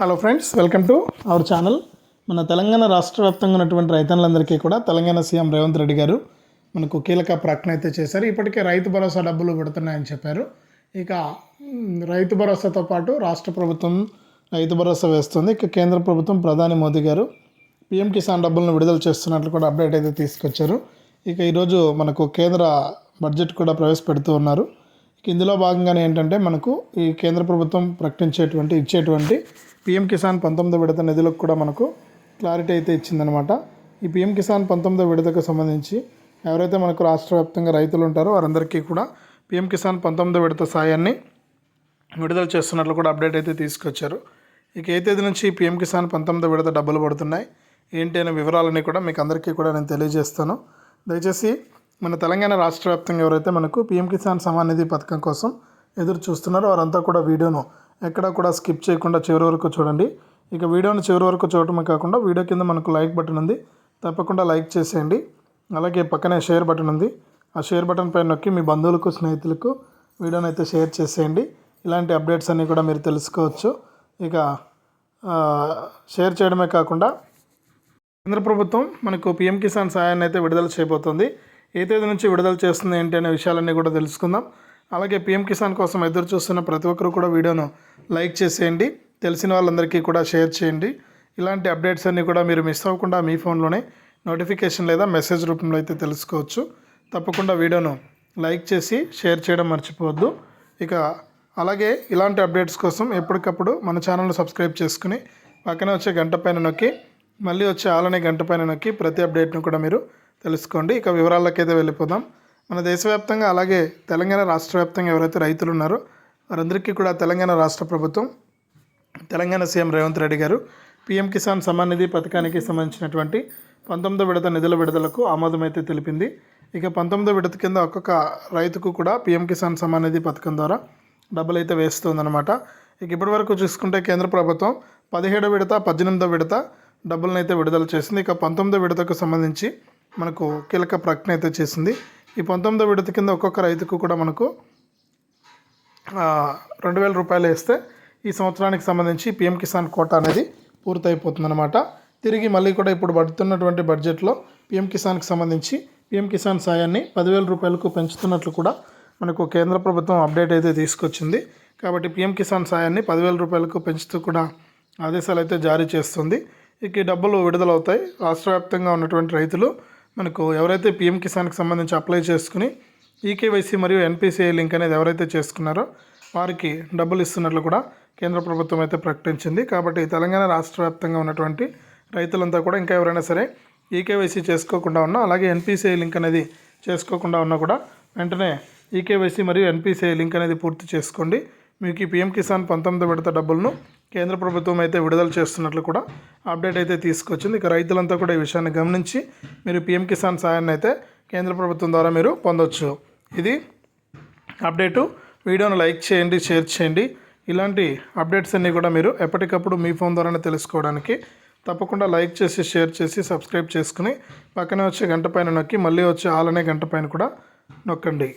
Hello friends welcome to our channel మన తెలంగాణ రాష్ట్ర వ్యాప్తంగా ఉన్నటువంటి రైతన్నులందరికీ కూడా తెలంగాణ సీఎం రేవంత్ రెడ్డి గారు మనకు కీలక ప్రకటన అయితే చేశారు. ఇప్పటికే రైతు భరోసా డబ్బులు పెడుతున్నాయని చెప్పారు. ఇక రైతు భరోసాతో పాటు రాష్ట్ర ప్రభుత్వం రైతు భరోసా వేస్తుంది. ఇక కేంద్ర ప్రభుత్వం ప్రధాని మోదీ గారు పిఎం కిసాన్ డబ్బులను విడుదల చేస్తున్నట్లు కూడా అప్డేట్ అయితే తీసుకొచ్చారు. ఇక ఈరోజు మనకు కేంద్ర బడ్జెట్ కూడా ప్రవేశపెడుతూ ఉన్నారు. ఇందులో భాగంగానే ఏంటంటే మనకు ఈ కేంద్ర ప్రభుత్వం ప్రకటించేటువంటి ఇచ్చేటువంటి పిఎం కిసాన్ పంతొమ్మిదో విడత నిధులకు కూడా మనకు క్లారిటీ అయితే ఇచ్చిందనమాట ఈ పిఎం కిసాన్ పంతొమ్మిదో విడతకు సంబంధించి ఎవరైతే మనకు రాష్ట్ర వ్యాప్తంగా రైతులు ఉంటారో వారందరికీ కూడా పిఎం కిసాన్ పంతొమ్మిదో విడత సాయాన్ని విడుదల చేస్తున్నట్లు కూడా అప్డేట్ అయితే తీసుకొచ్చారు. ఇక ఏ తేదీ నుంచి పిఎం కిసాన్ పంతొమ్మిదో విడత డబ్బులు పడుతున్నాయి? ఏంటి అనే వివరాలన్నీ కూడా మీకు అందరికీ కూడా నేను తెలియజేస్తాను. దయచేసి మన తెలంగాణ రాష్ట్ర వ్యాప్తంగా ఎవరైతే మనకు పిఎం కిసాన్ సమాన్ నిధి పథకం కోసం ఎదురు చూస్తున్నారో వారంతా కూడా వీడియోను ఎక్కడ కూడా స్కిప్ చేయకుండా చివరి వరకు చూడండి. ఇక వీడియోని చివరి వరకు చూడటమే కాకుండా వీడియో కింద మనకు లైక్ బటన్ ఉంది. తప్పకుండా లైక్ చేసేయండి. అలాగే పక్కనే షేర్ బటన్ ఉంది. ఆ షేర్ బటన్ పైన నొక్కి మీ బంధువులకు స్నేహితులకు వీడియోని అయితే షేర్ చేసేయండి. ఇలాంటి అప్డేట్స్ అన్నీ కూడా మీరు తెలుసుకోవచ్చు. ఇక షేర్ చేయడమే కాకుండా కేంద్ర ప్రభుత్వం మనకు పిఎం కిసాన్ సహాయాన్ని అయితే విడుదల చేయబోతుంది. ఏ తేదీ నుంచి విడుదల చేస్తుంది ఏంటి అనే విషయాలన్నీ కూడా తెలుసుకుందాం. అలాగే పిఎం కిసాన్ కోసం ఎదురు చూస్తున్న ప్రతి ఒక్కరు కూడా వీడియోను లైక్ చేసేయండి. తెలిసిన వాళ్ళందరికీ కూడా షేర్ చేయండి. ఇలాంటి అప్డేట్స్ అన్నీ కూడా మీరు మిస్ అవ్వకుండా మీ ఫోన్లోనే నోటిఫికేషన్ లేదా మెసేజ్ రూపంలో అయితే తెలుసుకోవచ్చు. తప్పకుండా వీడియోను లైక్ చేసి షేర్ చేయడం మర్చిపోవద్దు. ఇక అలాగే ఇలాంటి అప్డేట్స్ కోసం ఎప్పటికప్పుడు మన ఛానల్ను సబ్స్క్రైబ్ చేసుకుని పక్కనే వచ్చే గంట పైన నొక్కి మళ్ళీ వచ్చే ఆలనే గంట పైన నొక్కి ప్రతి అప్డేట్ను కూడా మీరు తెలుసుకోండి. ఇక వివరాలకైతే వెళ్ళిపోదాం. మన దేశవ్యాప్తంగా అలాగే తెలంగాణ రాష్ట్ర వ్యాప్తంగా ఎవరైతే రైతులు ఉన్నారో వారందరికీ కూడా తెలంగాణ రాష్ట్ర ప్రభుత్వం తెలంగాణ సీఎం రేవంత్ రెడ్డి గారు పీఎం కిసాన్ సమ్మాన్ నిధి పథకానికి సంబంధించినటువంటి పంతొమ్మిదో విడత నిధుల విడుదలకు ఆమోదమైతే తెలిపింది. ఇక పంతొమ్మిదో విడత కింద ఒక్కొక్క రైతుకు కూడా పీఎం కిసాన్ సమ్మాన్ నిధి పథకం ద్వారా డబ్బులు అయితే వేస్తుందన్నమాట. ఇక ఇప్పటి వరకు చూసుకుంటే కేంద్ర ప్రభుత్వం పదిహేడో విడత పద్దెనిమిదో విడత డబ్బులను అయితే విడుదల చేసింది. ఇక పంతొమ్మిదో విడతకు సంబంధించి మనకు కీలక ప్రకటన అయితే చేసింది. ఈ పంతొమ్మిదో విడత కింద ఒక్కొక్క రైతుకు కూడా మనకు రెండు వేల రూపాయలు వేస్తే ఈ సంవత్సరానికి సంబంధించి పిఎం కిసాన్ కోటా అనేది పూర్తయిపోతుందన్నమాట. తిరిగి మళ్ళీ కూడా ఇప్పుడు పడుతున్నటువంటి బడ్జెట్లో పిఎం కిసాన్కి సంబంధించి పిఎం కిసాన్ సాయాన్ని పదివేల రూపాయలకు పెంచుతున్నట్లు కూడా మనకు కేంద్ర ప్రభుత్వం అప్డేట్ అయితే తీసుకొచ్చింది. కాబట్టి పిఎం కిసాన్ సాయాన్ని పదివేల రూపాయలకు పెంచుతూ కూడా ఆదేశాలు అయితే జారీ చేస్తుంది. ఇక ఈ డబ్బులు విడుదలవుతాయి. రాష్ట్ర వ్యాప్తంగా ఉన్నటువంటి రైతులు మనకు ఎవరైతే పిఎం కిసాన్కి సంబంధించి అప్లై చేసుకుని ఈకేవైసీ మరియు ఎన్పిసిఐ లింక్ అనేది ఎవరైతే చేసుకున్నారో వారికి డబ్బులు ఇస్తున్నట్లు కూడా కేంద్ర ప్రభుత్వం అయితే ప్రకటించింది. కాబట్టి తెలంగాణ రాష్ట్ర వ్యాప్తంగా ఉన్నటువంటి రైతులంతా కూడా ఇంకా ఎవరైనా సరే ఈకేవైసీ చేసుకోకుండా ఉన్నా అలాగే ఎన్పిసిఐ లింక్ అనేది చేసుకోకుండా ఉన్నా కూడా వెంటనే ఈకేవైసీ మరియు ఎన్పిసిఐ లింక్ అనేది పూర్తి చేసుకోండి. మీకు ఈ పిఎం కిసాన్ పంతొమ్మిది విడత డబ్బులను కేంద్ర ప్రభుత్వం అయితే విడుదల చేస్తున్నట్లు కూడా అప్డేట్ అయితే తీసుకొచ్చింది. ఇక రైతులంతా కూడా ఈ విషయాన్ని గమనించి మీరు పిఎం కిసాన్ సాయాన్ని అయితే కేంద్ర ప్రభుత్వం ద్వారా మీరు పొందొచ్చు. ఇది అప్డేటు. వీడియోను లైక్ చేయండి షేర్ చేయండి. ఇలాంటి అప్డేట్స్ అన్నీ కూడా మీరు ఎప్పటికప్పుడు మీ ఫోన్ ద్వారానే తెలుసుకోవడానికి తప్పకుండా లైక్ చేసి షేర్ చేసి సబ్స్క్రైబ్ చేసుకుని పక్కనే వచ్చే గంట పైన నొక్కి మళ్ళీ వచ్చే ఆలనే గంట పైన కూడా నొక్కండి.